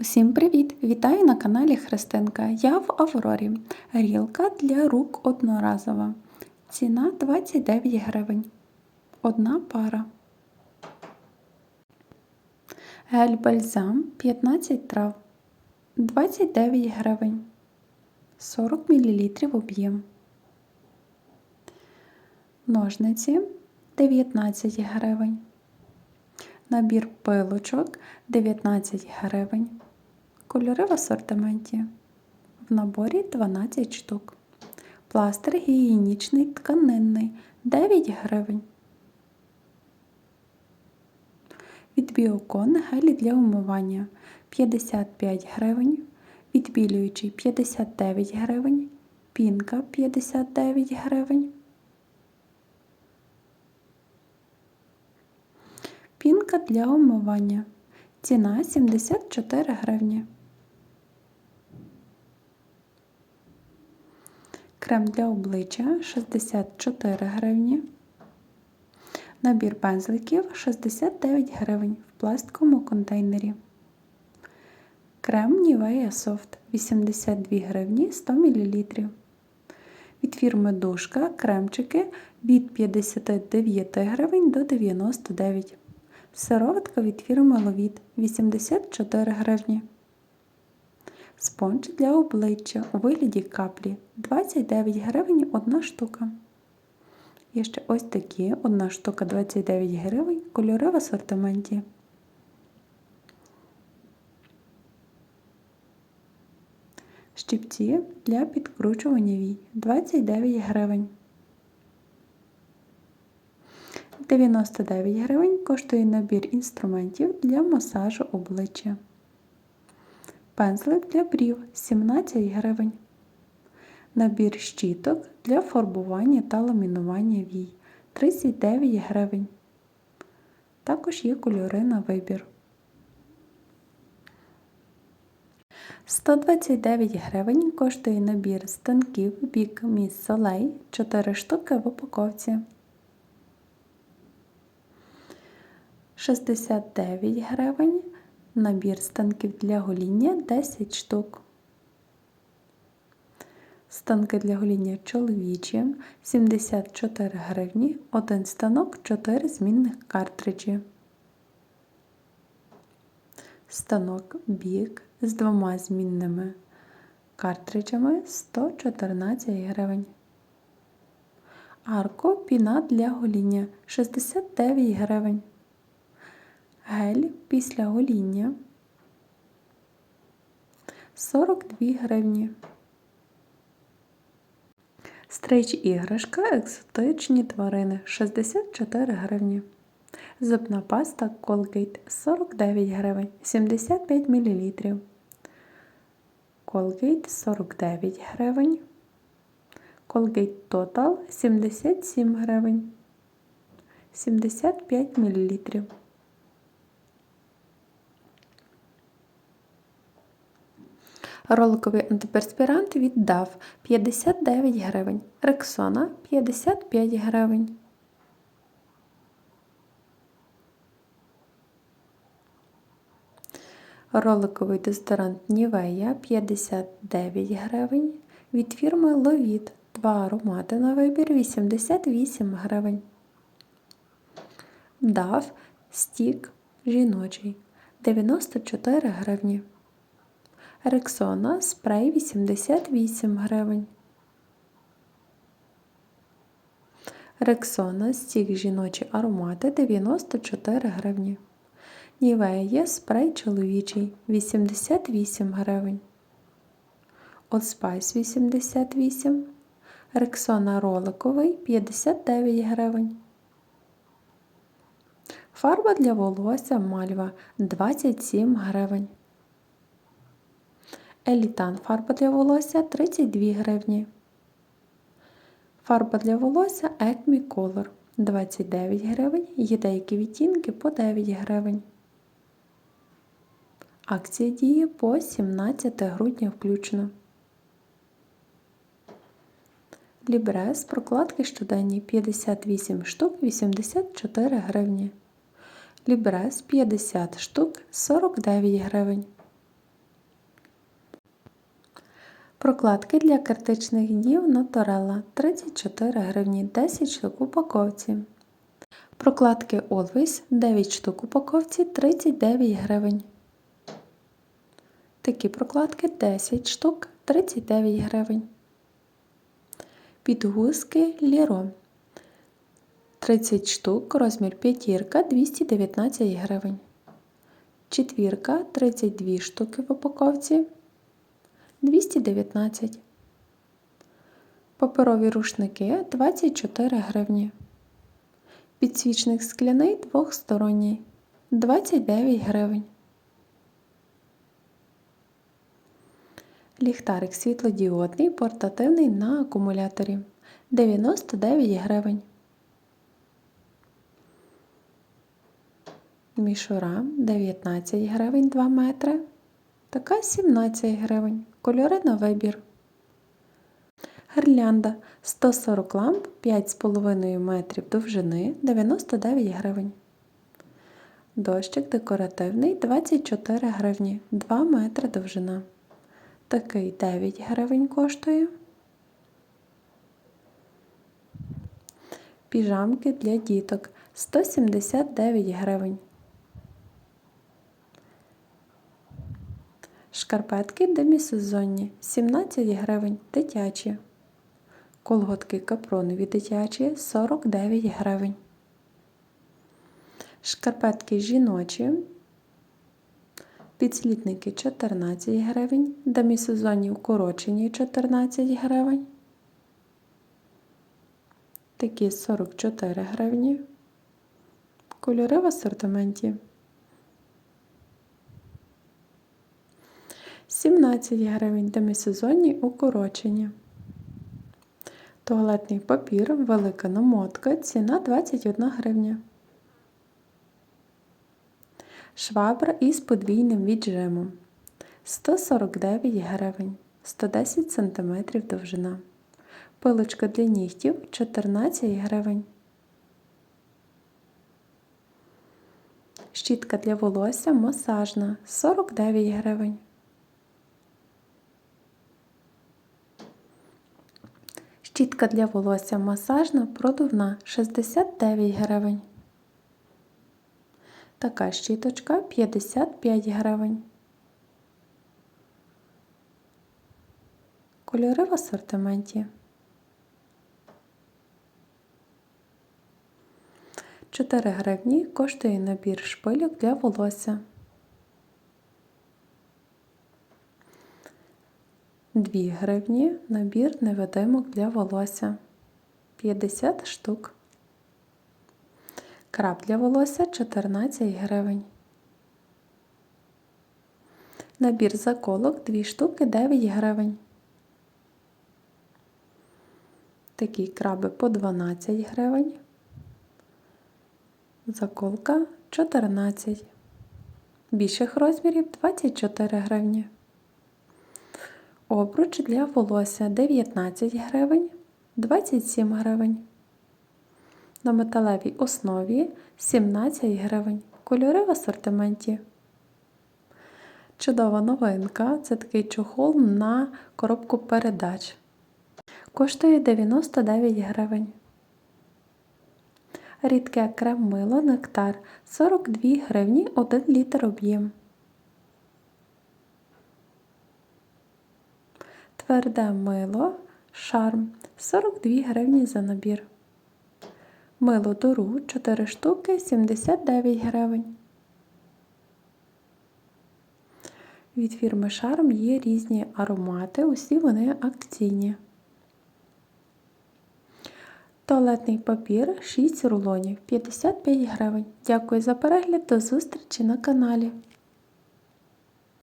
Усім привіт! Вітаю на каналі Христинка. Я в Аврорі. Грілка для рук одноразова. Ціна 29 гривень. Одна пара. Гель бальзам 15 трав. 29 гривень. 40 мл об'єм. Ножниці 19 гривень. Набір пилочок 19 гривень. Кольори в асортименті. В наборі 12 штук. Пластир гігієнічний тканинний 9 гривень. Від Біокон гелі для умивання 55 гривень. Відбілюючий 59 гривень. Пінка 59 гривень. Пінка для умивання. Ціна 74 гривні. Крем для обличчя 64 гривні. Набір пензликів 69 гривень в пластиковому контейнері. Крем Nivea Soft 82 гривні 100 мл. Від фірми Душка кремчики від 59 гривень до 99 Сироватка від фірми Ловіт 84 гривні. Спонж для обличчя у вигляді каплі 29 гривень одна штука. Є ще ось такі, одна штука 29 гривень, кольори в асортименті. Щипці для підкручування вій 29 гривень. 99 гривень коштує набір інструментів для масажу обличчя. Пензлик для брів 17 гривень. Набір щіток для фарбування та ламінування вій 39 гривень. Також є кольори на вибір. 129 гривень коштує набір станків бік міс солей 4 штуки в упаковці. 69 гривень. Набір станків для гоління 10 штук. Станки для гоління чоловічі 74 гривні, один станок 4 змінних картриджі. Станок бік з двома змінними картриджами 114 гривень. Арко піна для гоління 69 гривень. Гель після гоління 42 гривні. Стрич іграшка екзотичні тварини 64 гривні. Зубна паста Colgate 49 гривень 75 мл. Colgate 49 гривень. Colgate Total 77 гривень 75 мл. Роликовий антиперспірант від DAV 59 гривень. Рексона 55 гривень. Роликовий дезодорант Nivea 59 гривень. Від фірми Ловіт 2 аромати на вибір 88 гривень. DAV стік жіночий 94 гривні. Рексона спрей 88 гривень. Рексона стік жіночі аромати 94 гривні. Нівея спрей чоловічий 88 гривень. Old Spice 88. Рексона роликовий 59 гривень. Фарба для волосся мальва 27 гривень. Елітан фарба для волосся 32 гривні. Фарба для волосся Acme Color 29 гривень. Є деякі відтінки по 9 гривень. Акція діє по 17 грудня включно. Лібрес прокладки щоденні 58 штук 84 гривні. Лібрес 50 штук 49 гривень. Прокладки для критичних днів Наторелла 34 гривні 10 штук упаковці. Прокладки Always 9 штук упаковці 39 гривень. Такі прокладки 10 штук 39 гривень. Підгузки Ліро 30 штук, розмір п'ятірка 219 гривень. Четвірка 32 штуки в упаковці 219. Паперові рушники 24 гривні. Підсвічник скляний двохсторонній 29 гривень. Ліхтарик світлодіодний портативний на акумуляторі 99 гривень. Мішура 19 гривень 2 метри. Така 17 гривень. Кольори на вибір. Гирлянда 140 ламп 5,5 метрів довжини 99 гривень. Дощик декоративний 24 гривні 2 метри довжина. Такий 9 гривень коштує. Піжамки для діток 179 гривень. Шкарпетки демісезонні 17 гривень дитячі. Колготки капронові дитячі 49 гривень. Шкарпетки жіночі. Підслідники 14 гривень. Демісезонні укорочені 14 гривень. Такі 44 гривні. Кольори в асортименті. 17 гривень демісезонні укорочені. Туалетний папір, велика намотка, ціна 21 гривня. Швабра із подвійним віджимом 149 гривень, 110 см довжина. Пилочка для нігтів 14 гривень. Щітка для волосся масажна 49 гривень. Щітка для волосся масажна продувна 69 гривень. Така щіточка 55 гривень. Кольори в асортименті. 4 гривні коштує набір шпильок для волосся. 2 гривні набір невидимок для волосся 50 штук. Краб для волосся 14 гривень. Набір заколок 2 штуки 9 гривень. Такі краби по 12 гривень. Заколка 14. Більших розмірів 24 гривні. Обруч для волосся 19 гривень, 27 гривень. На металевій основі 17 гривень. Кольори в асортименті. Чудова новинка це такий чохол на коробку передач. Коштує 99 гривень. Рідке крем мило нектар 42 гривні 1 літр об'єм. Тверде мило шарм 42 гривні за набір. Мило дору 4 штуки 79 гривень. Від фірми Шарм є різні аромати, усі вони акційні. Туалетний папір 6 рулонів 55 гривень. Дякую за перегляд, до зустрічі на каналі.